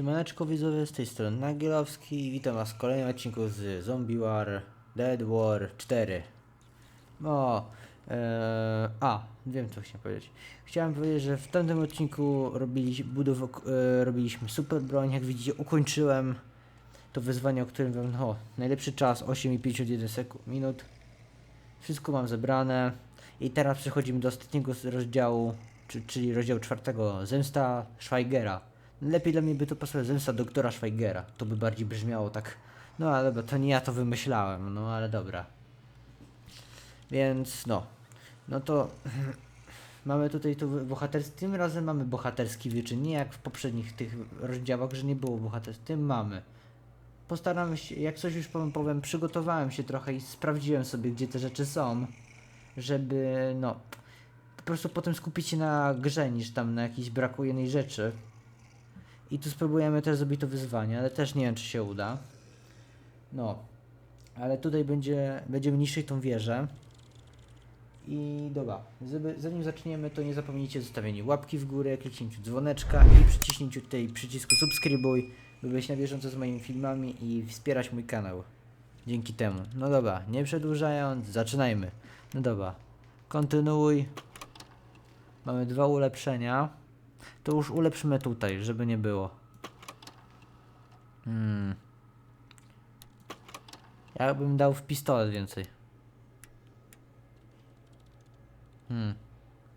Siemaneczko widzowie, z tej strony Nagielowski i witam was w kolejnym odcinku z Zombie War Dead War 4 No, e, a, wiem co chciałem powiedzieć. Chciałem powiedzieć, że w tamtym odcinku robili, budow, e, robiliśmy super broń, jak widzicie ukończyłem to wyzwanie, o którym wam, o, najlepszy czas 8,51 sekund, minut. Wszystko mam zebrane. I teraz przechodzimy do ostatniego rozdziału, czy, czyli rozdziału czwartego, Zemsta Schweigera Lepiej dla mnie by to pasowało zemsta doktora Schweigera. To by bardziej brzmiało tak. No ale to nie ja to wymyślałem, no ale dobra. Więc no. No to mamy tutaj tu bohaterski. Tym razem mamy bohaterski wyczyn. Nie jak w poprzednich tych rozdziałach, że nie było bohaterstwa. Tym mamy. Postaramy się, jak coś już powiem, powiem, przygotowałem się trochę i sprawdziłem sobie, gdzie te rzeczy są, żeby no po prostu potem skupić się na grze niż tam na jakiejś braku jednej rzeczy. I tu spróbujemy też zrobić to wyzwanie, ale też nie wiem, czy się uda. No. Ale tutaj będzie, będziemy niszczyć tą wieżę. I dobra, zanim zaczniemy, to nie zapomnijcie o zostawieniu łapki w górę, kliknięciu dzwoneczka i przyciśnięciu tutaj przycisku subskrybuj, by być na bieżąco z moimi filmami i wspierać mój kanał. Dzięki temu. No dobra, nie przedłużając, zaczynajmy. No dobra, kontynuuj. Mamy dwa ulepszenia. To już ulepszymy tutaj, żeby nie było. Hmm. Ja bym dał w pistolet więcej. Hmm.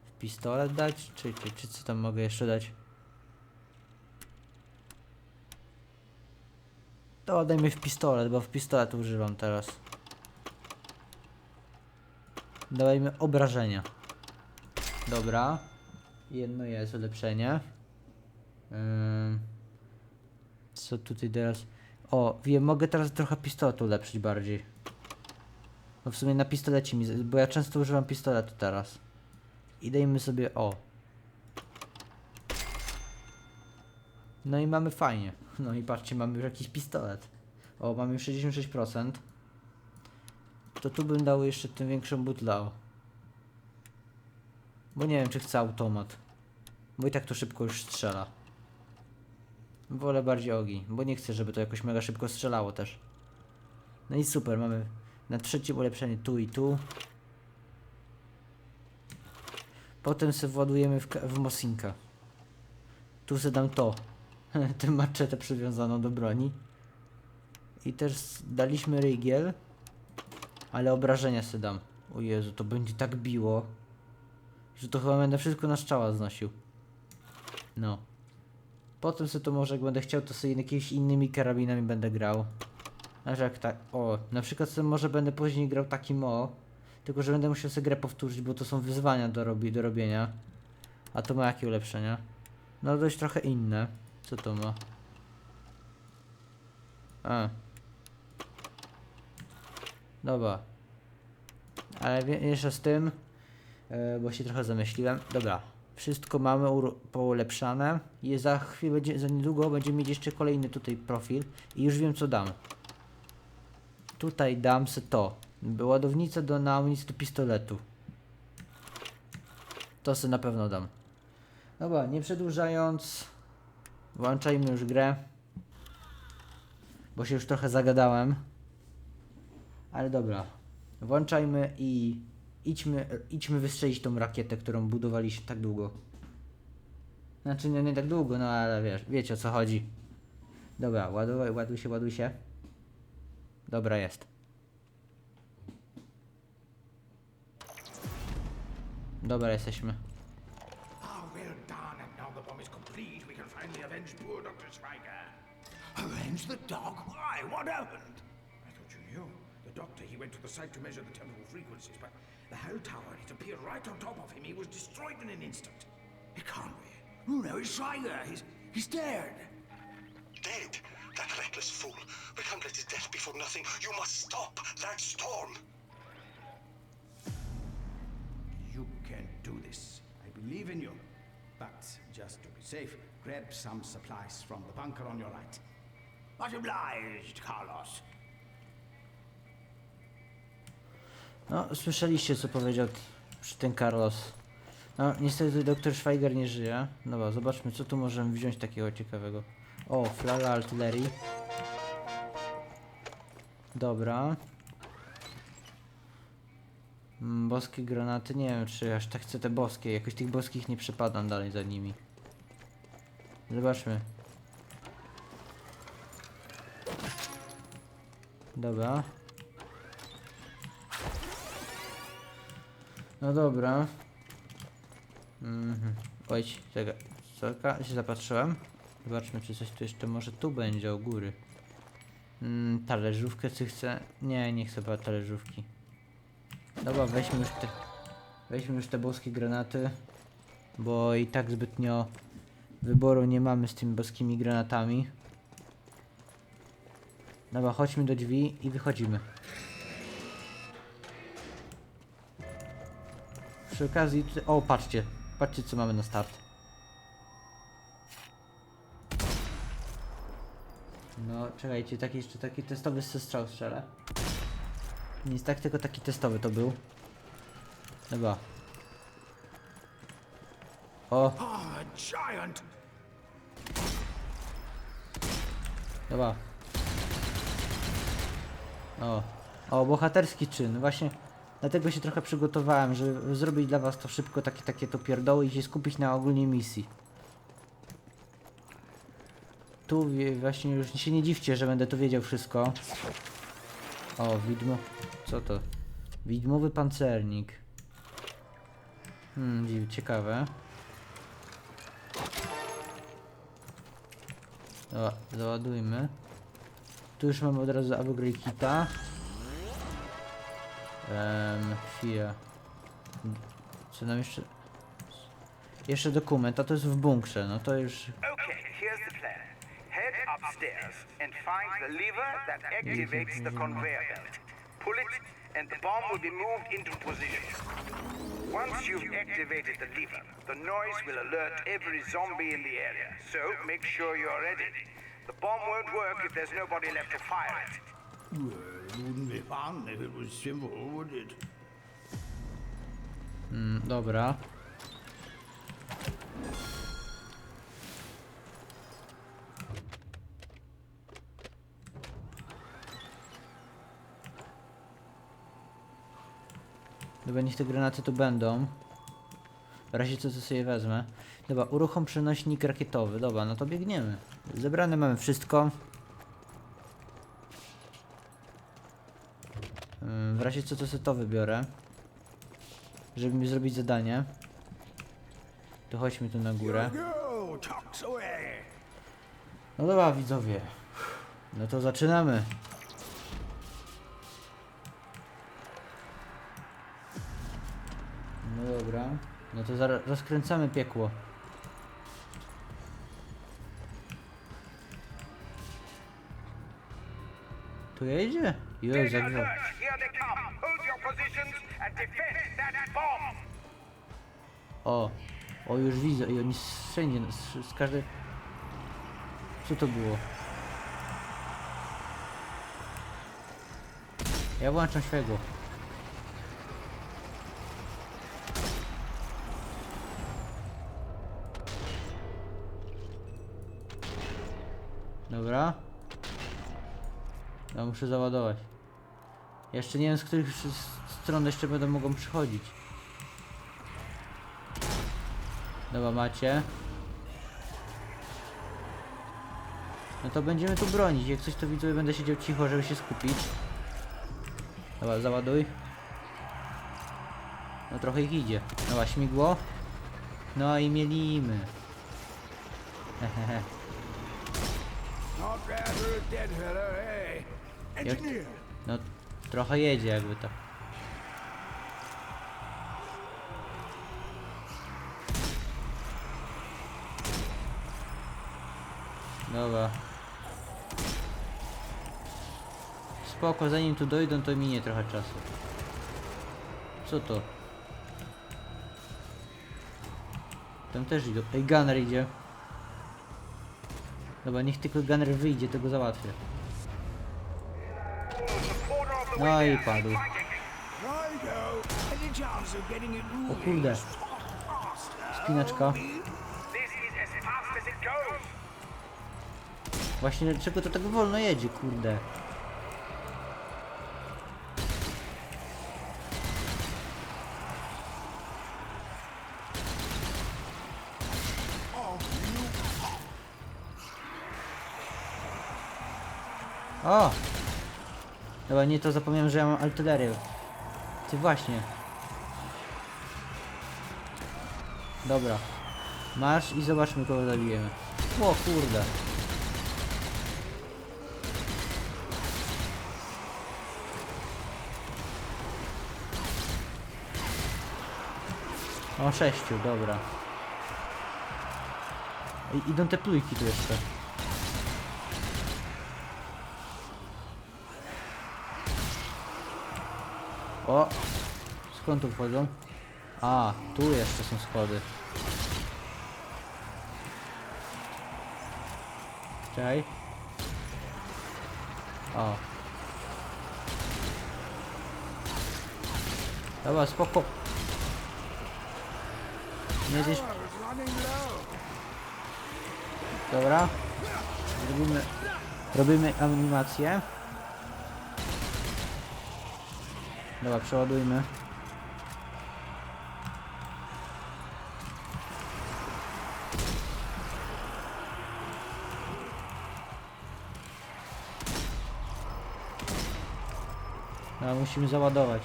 W pistolet dać? Czy, czy, czy co tam mogę jeszcze dać? To dajmy w pistolet, bo w pistolet używam teraz. Dawajmy obrażenia. Dobra. Jedno jest ulepszenie. Ym, Co tutaj teraz? O, wiem, mogę teraz trochę pistoletu ulepszyć bardziej. Bo w sumie na pistolecie mi, bo ja często używam pistoletu teraz. I dajmy sobie, o. No i mamy fajnie. No i patrzcie, mamy już jakiś pistolet. O, mamy już 66%. To tu bym dał jeszcze tym większą butlał. Bo nie wiem, czy chcę automat. Bo i tak to szybko już strzela. Wolę bardziej ogień, bo nie chcę, żeby to jakoś mega szybko strzelało też. No i super, mamy na trzecim ulepszenie tu i tu. Potem sobie władujemy w, w Mosinka. Tu sobie dam to. Tę maczetę przywiązaną do broni. I też daliśmy rygiel. Ale obrażenia sobie dam. O Jezu, to będzie tak biło. Że to chyba będę wszystko na strzała znosił. No. Potem sobie to może jak będę chciał, to sobie jakimiś innymi karabinami będę grał. Znaczy jak tak, o, na przykład sobie może będę później grał takim o, tylko że będę musiał sobie grę powtórzyć, bo to są wyzwania do, robi, do robienia. A to ma jakie ulepszenia? No dość trochę inne. Co to ma? A. Dobra. Ale jeszcze z tym, e, bo się trochę zamyśliłem. Dobra, wszystko mamy poulepszane. I za chwilę, będzie, za niedługo będziemy mieć jeszcze kolejny tutaj profil. I już wiem co dam. Tutaj dam se to. Ładownicę do, na amunicję do pistoletu. To se na pewno dam. Dobra, nie przedłużając. Włączajmy już grę. Bo się już trochę zagadałem. Ale dobra. Włączajmy i idźmy, idźmy wystrzelić tą rakietę, którą budowaliśmy tak długo. Znaczy nie, nie tak długo, no ale wiesz, wiecie o co chodzi. Dobra, ładuj, ładuj się, ładuj się. Dobra jest. Dobra, jesteśmy. Ah. Avenge the dog? Why? What happened? Doctor, he went to the site to measure the temporal frequencies, but the Hell Tower, it appeared right on top of him. He was destroyed in an instant. It can't be. Oh no, it's Schweiger. He's he's dead. Dead? That reckless fool. We can't let his death be for nothing. You must stop that storm. You can do this. I believe in you. But just to be safe, grab some supplies from the bunker on your right. Much obliged, Carlos. No, słyszeliście co powiedział ten Carlos. No, niestety doktor Schweiger nie żyje. Dobra, zobaczmy co tu możemy wziąć takiego ciekawego. O, flaga artylerii. Dobra. Mm, Boskie granaty, nie wiem czy aż tak chcę te boskie, jakoś tych boskich nie przepadam dalej za nimi. Zobaczmy. Dobra. No dobra. Mhm. Oj, czekaj. Co się zapatrzyłem? Zobaczmy, czy coś tu jeszcze może tu będzie u góry. Mm, talerzówkę czy chcę? Nie, nie chcę chyba talerzówki. Dobra, weźmy już te... Weźmy już te boskie granaty. Bo i tak zbytnio wyboru nie mamy z tymi boskimi granatami. Dobra, chodźmy do drzwi i wychodzimy. Przy okazji, o patrzcie, patrzcie co mamy na start. No, czekajcie, taki jeszcze taki testowy strzał strzelę. Nic tak, tylko taki testowy to był. Dobra. O, a giant! dobra. O, o, bohaterski czyn. Właśnie dlatego się trochę przygotowałem, żeby zrobić dla was to szybko, takie, takie to pierdoły i się skupić na ogólnej misji. Tu właśnie już się nie dziwcie, że będę tu wiedział wszystko. O, widmo. Co to? Widmowy pancernik. Hmm, ciekawe. Dobra, załadujmy. Tu już mamy od razu upgrade kita. Um, chwilę. Co nam jeszcze... Jeszcze dokument, a to jest w bunkrze, no to już... Okay, here's the plan. Head upstairs and find the lever that activates the conveyor belt. Pull it, and the bomb will be moved into position. Once you've activated the lever, the noise will alert every zombie in the area, so make sure you're ready. The bomb won't work if there's nobody left to fire it. Mm, dobra. Dobra, niech te granaty tu będą. W razie co, to sobie wezmę. Dobra, uruchom przenośnik rakietowy. Dobra, no to biegniemy. Zebrane mamy wszystko. Ym, W razie co, to sobie to wybiorę. Żeby mi zrobić zadanie. To chodźmy tu na górę. No dobra, widzowie. No to zaczynamy. No dobra. No to zaraz rozkręcamy piekło. Tu jedzie? Już, bomb! O, o już widzę i oni wszędzie, z, z każdej... Co to było? Ja włączam światło. Dobra. Ja muszę załadować. Jeszcze nie wiem z których stron jeszcze będą mogą przychodzić. Dobra, macie. No to będziemy tu bronić. Jak coś to widzowie będę siedział cicho, żeby się skupić. Dobra, załaduj. No trochę ich idzie. Dobra, śmigło. No i mielimy. Hehehe. Not trochę jedzie jakby to. Dobra. Spoko, zanim tu dojdą to minie trochę czasu. Co to? Tam też idą. Ej, gunner idzie. Dobra, niech tylko gunner wyjdzie, tego załatwię. No i padł. O kurde. Spinaczka. Właśnie dlaczego to tak wolno jedzie, kurde? O! Dobra, nie to zapomniałem, że ja mam artylerię. Ty właśnie. Dobra. Masz i zobaczmy kogo zabijemy. O kurde. O sześciu, dobra. I, idą te plujki tu jeszcze. O! Skąd tu wchodzą? A, tu jeszcze są schody. Czekaj. O. Dobra, spoko. Nie gdzieś... Dobra. Robimy... Robimy animację. Dobra, przeładujmy. Dobra, musimy załadować.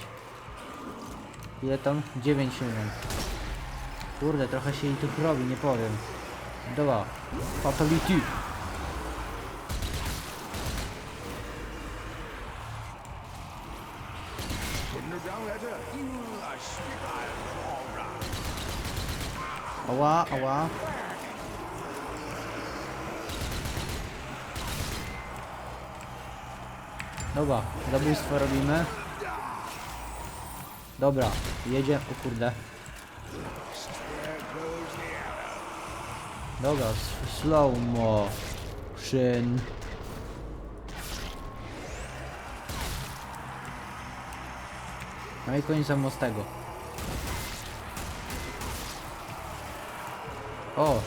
Ile tam? 9 minut. Kurde, trochę się i tu robi, nie powiem. Dobra, fatality. Dobra, zabójstwo robimy. Dobra, jedzie. O kurde. Dobra, slow motion. No i koniec mostego. O!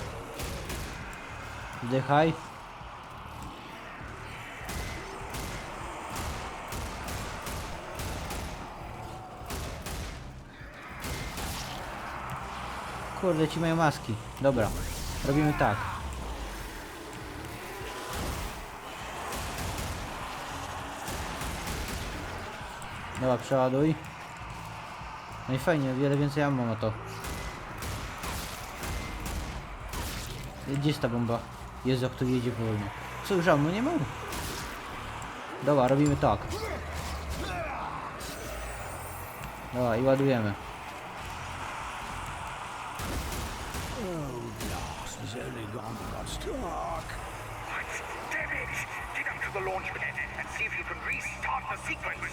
Wdychaj. Kurde, ci mają maski. Dobra, robimy tak. Dobra, przeładuj. No i fajnie, wiele więcej ammo ma to. Gdzie jest ta bomba? Jezu, jak to jedzie wolno. Co, już ammo nie mam? Dobra, robimy tak. Dobra, i ładujemy. He's only gone got stuck. Damn it! Get up to the launch pad and see if you can restart the sequence.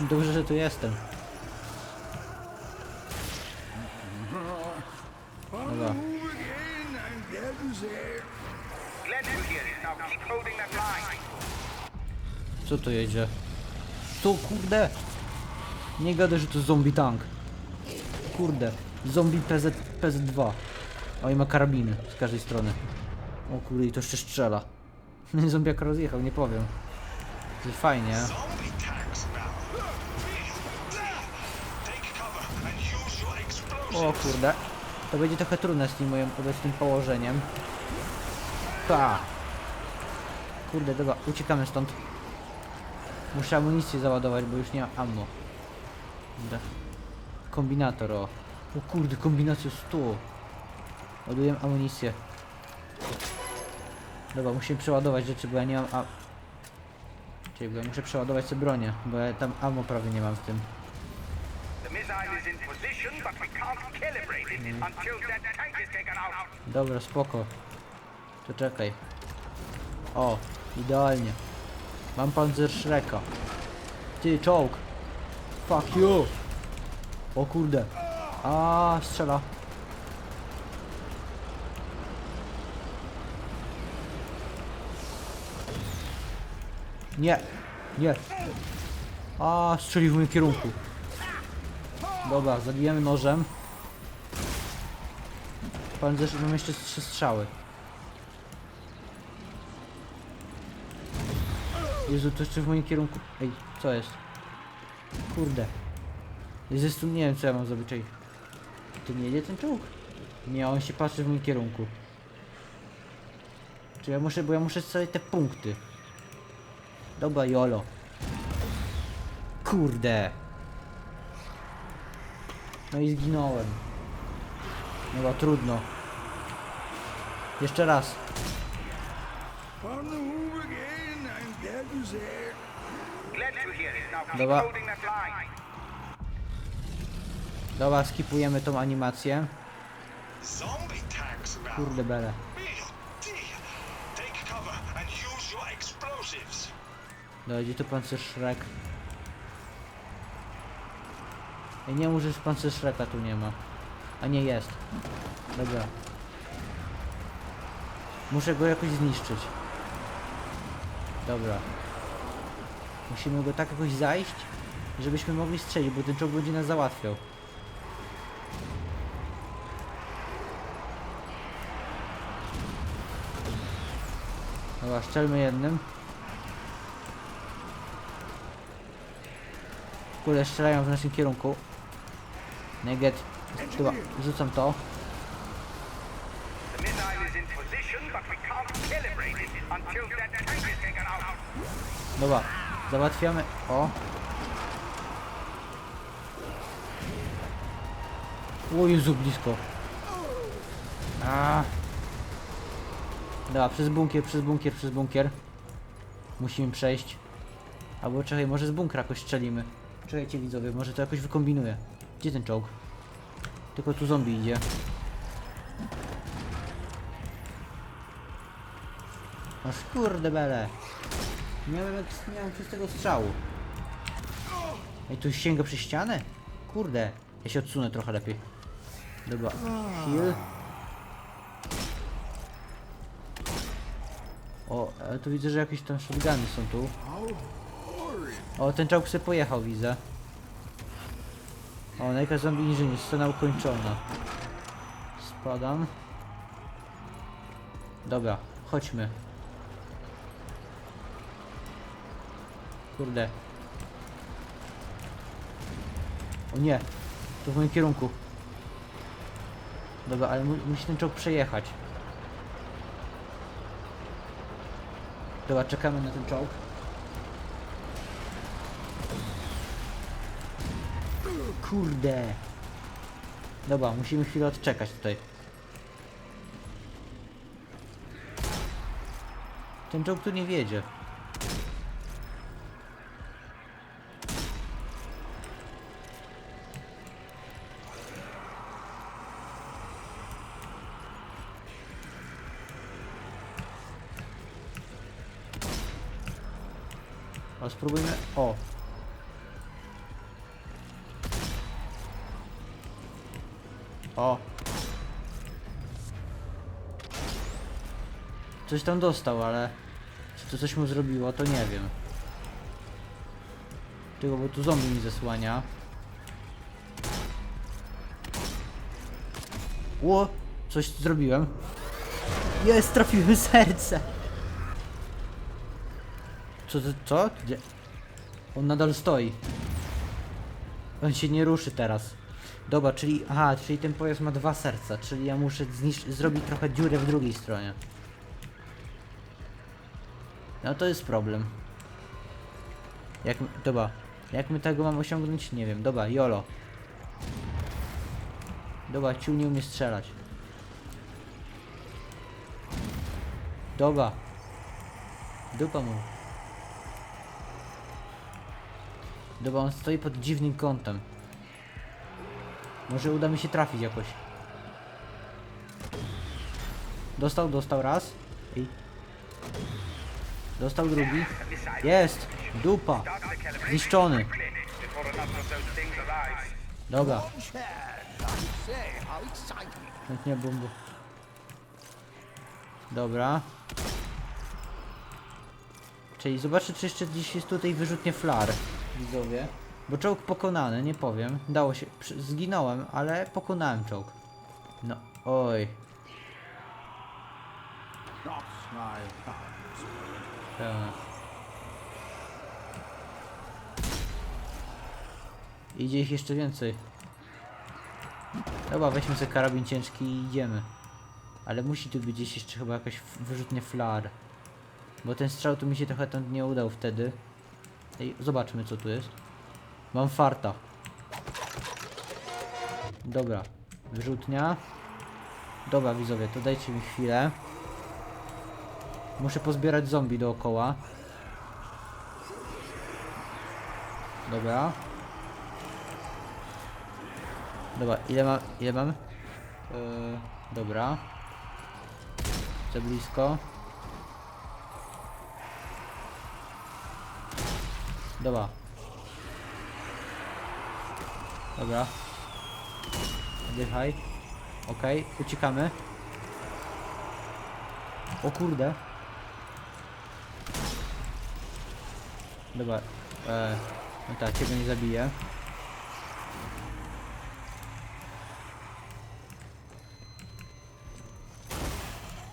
Dobrze, że tu jestem. Dobra. Move again and get there. Glad to hear it. Now keep holding that line. Co tu jedzie? Tu, kurde! Nie gadaj, że to zombie tank. Kurde, zombie PZ, PZ2. O, i ma karabiny z każdej strony. O kurde, i to jeszcze strzela. Zombiak rozjechał, nie powiem. To fajnie. O kurde. To będzie trochę trudne z tym moim obecnym położeniem. Pa! Kurde, dobra, uciekamy stąd. Muszę amunicję załadować, bo już nie mam ammo. Kurde. Kombinator, o. O kurde, kombinacja 100. Ładuję amunicję. Dobra, musimy przeładować rzeczy, bo ja nie mam a... Czyli, bo ja muszę przeładować sobie bronię, bo ja tam ammo prawie nie mam w tym. Out. Dobra, spoko. To czekaj. O, idealnie. Mam panzer Shreka. Ty, czołg. Fuck you. O kurde. A strzela. Nie, nie. A strzelił w moim kierunku. Dobra, zabijemy nożem. Pancerz mam jeszcze trzy strzały. Jezu, to jeszcze w moim kierunku. Ej, co jest? Kurde. Jezu, nie wiem co ja mam zrobić. To nie jedzie ten czołg? Nie, on się patrzy w moim kierunku. Czy ja muszę, bo ja muszę strzelać te punkty. Dobra, jolo. Kurde. No i zginąłem. Dobra, trudno. Jeszcze raz. On Dobra, skipujemy tą animację. Kurde bele. Dobra, gdzie tu pancerz Shrek? Ej, nie może pancerz Shreka tu nie ma. A nie jest. Dobra. Muszę go jakoś zniszczyć. Dobra. Musimy go tak jakoś zajść, żebyśmy mogli strzelić, bo ten czołg będzie nas załatwiał. Dobra, strzelmy jednym. Kurde, strzelają w naszym kierunku. Neget. Dobra, rzucam to. Dobra, załatwiamy. O. O Jezu, blisko. A. Dobra, przez bunkier, przez bunkier, przez bunkier. Musimy przejść. Albo czekaj, może z bunkra jakoś strzelimy. Czekajcie widzowie, może to jakoś wykombinuję. Gdzie ten czołg? Tylko tu zombie idzie. Aż kurde bele. Miałem jak miałem przez tego strzału. Ej, tu sięga przez ścianę? Kurde. Ja się odsunę trochę lepiej. Dobra. Heal. O, ale tu widzę, że jakieś tam shotguny są tu. O, ten czołg sobie pojechał, widzę. O, najpierw zombie inżynier, scena ukończona. Spadam. Dobra, chodźmy. Kurde. O nie, to w moim kierunku. Dobra, ale mu musi ten czołg przejechać. Dobra, czekamy na ten czołg. Kurde. Dobra, musimy chwilę odczekać tutaj. Ten czołg tu nie wiedzie. Spróbujmy. O. O. Coś tam dostał, ale czy to coś mu zrobiło, to nie wiem. Tylko, bo tu zombie mi zasłania. Ło! Coś zrobiłem. Jest, trafiłem serce. Co, co? Gdzie? On nadal stoi. On się nie ruszy teraz. Dobra, czyli, aha, czyli ten pojazd ma dwa serca, czyli ja muszę zrobić trochę dziurę w drugiej stronie. No to jest problem. Jak, dobra, jak my tego mam osiągnąć? Nie wiem, dobra, jolo. Dobra, ciu nie umie strzelać. Dobra. Dupa mu. Dobra, on stoi pod dziwnym kątem. Może uda mi się trafić jakoś. Dostał, dostał raz. I... Dostał drugi. Jest! Dupa! Zniszczony. Dobra. Chętnie bumbu. Dobra. Czyli zobaczę, czy jeszcze gdzieś jest tutaj wyrzutnie flar widzowie. Bo czołg pokonany, nie powiem. Dało się. Zginąłem, ale pokonałem czołg. No, oj. Pełne. Idzie ich jeszcze więcej. Dobra, weźmy sobie karabin ciężki i idziemy. Ale musi tu być gdzieś jeszcze chyba jakaś wyrzutnia flar. Bo ten strzał tu mi się trochę tam nie udał wtedy. Ej, zobaczmy co tu jest. Mam farta. Dobra. Wyrzutnia. Dobra widzowie, to dajcie mi chwilę. Muszę pozbierać zombie dookoła. Dobra. Dobra, ile mam? Ile mam? Yy, dobra. Za blisko. Dobra. Dobra. Oddychaj. Okej, uciekamy. O kurde. Dobra. E, no tak, ciebie nie zabiję.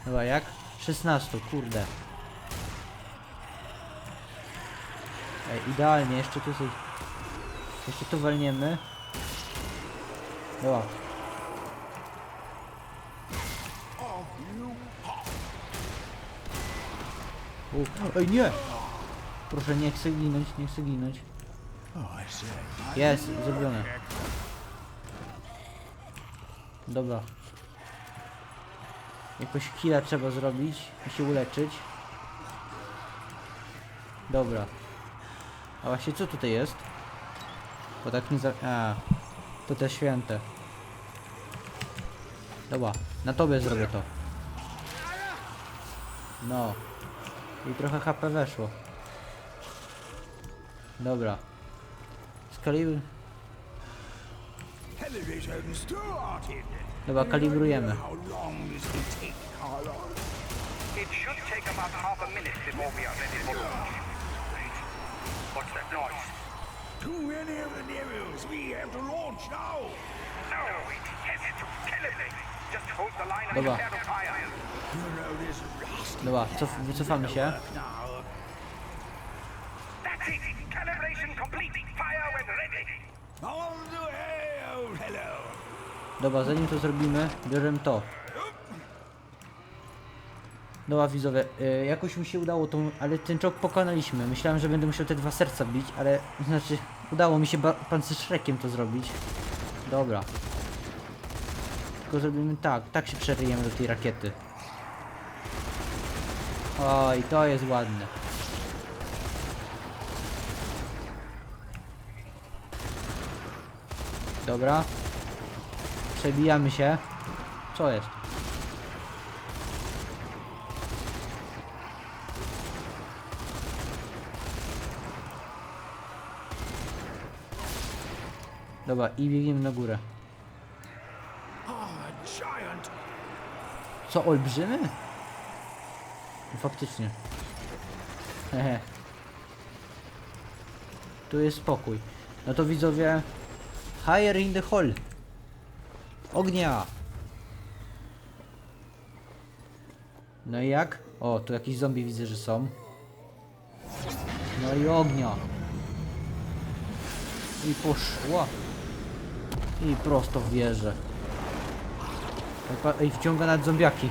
Dobra, jak? 16, kurde. Ej, idealnie, jeszcze tutaj... Jeszcze tu walniemy. Dobra. U, ej, nie! Proszę, nie chcę ginąć, nie chcę ginąć. Jest, zrobione. Dobra. Jakoś killa trzeba zrobić i się uleczyć. Dobra. A właśnie co tutaj jest? Bo tak nie za... A, to te święte. Dobra, na tobie zrobię to. No. I trochę HP weszło. Dobra. Skalibr... Dobra, kalibrujemy. It should take about half a minute before we are ready for launch. What's that noise? Too many of the. We have to launch now. No, it has to calibrate. Just hold the line and Dobra. to Dobra, cof wycofamy się. now. That's it. Calibration complete. Fire when ready. On the way, old hello. Dobra, zanim to zrobimy, bierzemy to. Dobra widzowie, y, jakoś mi się udało tą, ale ten czołg pokonaliśmy. Myślałem, że będę musiał te dwa serca bić, ale znaczy udało mi się pancerzrekiem to zrobić. Dobra. Tylko zrobimy tak, tak się przeryjemy do tej rakiety. Oj, to jest ładne. Dobra. Przebijamy się. Co jest? Dobra, i biegniemy na górę. Co, olbrzymy? No, Faktycznie. Hehe. Tu jest spokój. No to widzowie... Higher in the hall. Ognia! No i jak? O, tu jakieś zombie widzę, że są. No i ognia. I poszła. I prosto w wieżę. Pa- Ej, wciąga nad zombiaki.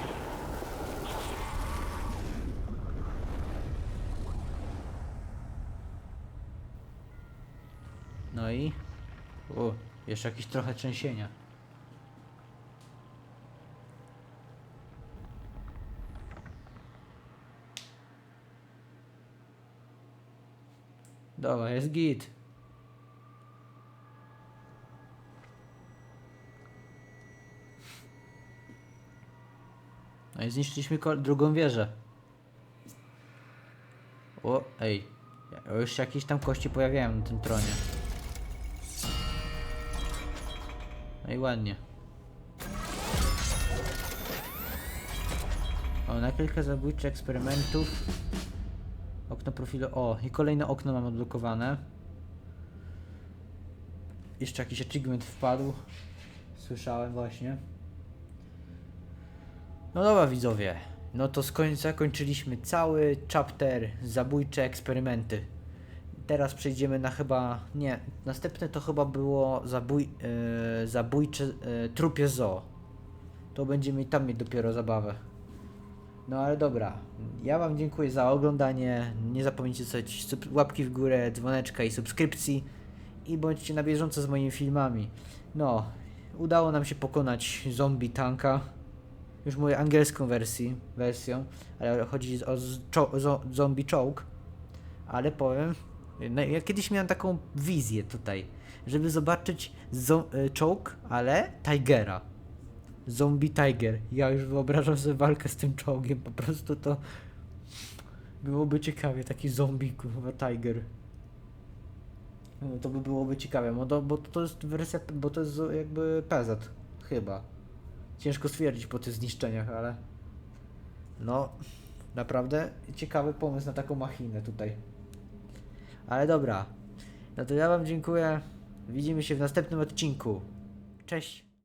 No i... O, jeszcze jakieś trochę trzęsienia. Dobra, jest git. No i zniszczyliśmy drugą wieżę. O, ej. Już jakieś tam kości pojawiają na tym tronie. No i ładnie. O, na kilka zabójczych eksperymentów. Okno profilu. O, i kolejne okno mam odblokowane. Jeszcze jakiś achievement wpadł. Słyszałem właśnie. No dobra widzowie, no to z końca kończyliśmy cały chapter zabójcze eksperymenty. teraz przejdziemy na chyba. Nie, następne to chyba było zabój, yy, zabójcze yy, trupie zoo. To będziemy tam mieć dopiero zabawę. No ale dobra. Ja Wam dziękuję za oglądanie. Nie zapomnijcie zostawić łapki w górę, dzwoneczka i subskrypcji. I bądźcie na bieżąco z moimi filmami. No, udało nam się pokonać zombie tanka. Już mówię angielską wersji, wersją, ale chodzi o zombie czołg. Ale powiem, no, ja kiedyś miałem taką wizję tutaj, żeby zobaczyć zo- czołg, ale Tigera. Zombie Tiger. Ja już wyobrażam sobie walkę z tym czołgiem, po prostu to byłoby ciekawie, taki zombie, kurwa, Tiger. No, to by byłoby ciekawe, bo to, bo to jest wersja, bo to jest jakby PZ, chyba. Ciężko stwierdzić po tych zniszczeniach, ale no, naprawdę ciekawy pomysł na taką machinę tutaj. Ale dobra, no to ja Wam dziękuję. Widzimy się w następnym odcinku. Cześć.